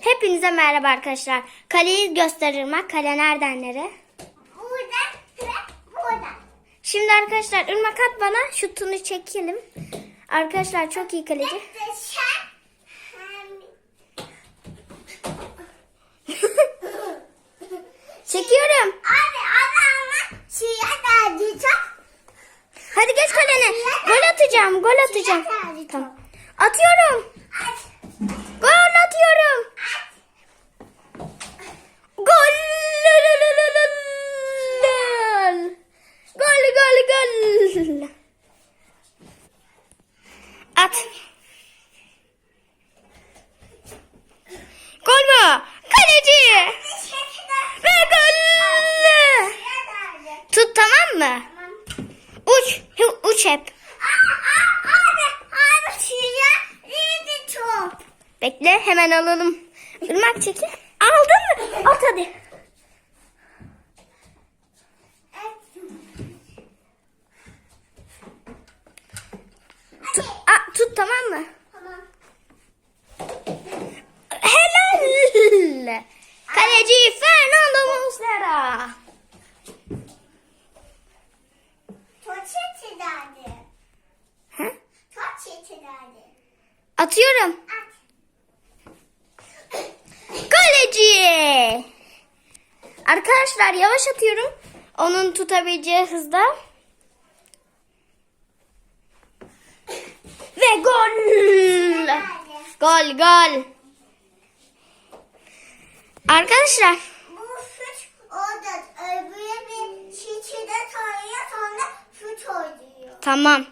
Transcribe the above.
Hepinize merhaba arkadaşlar. Kaleyi gösteririm bak. Kale nereden nereye? Burada ve burada. Şimdi arkadaşlar ırmak at bana şutunu çekelim. Arkadaşlar çok iyi kaleci. Çekiyorum. Abi adamla suya çok. Hadi geç kalene. Gol atacağım. Gol atacağım. Tamam. Atıyorum. Aç. At. Gol mü? Kaleci. Ve gol. Tut tamam mı? Uç. Uç hep. Bekle hemen alalım. Irmak çekil. Aldın mı? At. Hadi. Tut tamam mı? Tamam. Helal. Kaleci Fernando Muslera. Atıyorum. At. Kaleci. Arkadaşlar yavaş atıyorum. Onun tutabileceği hızda. Ve gol. Gol gol. Arkadaşlar Bu süt orada öbürü bir koyuyor sonra süt oluyor. tamam.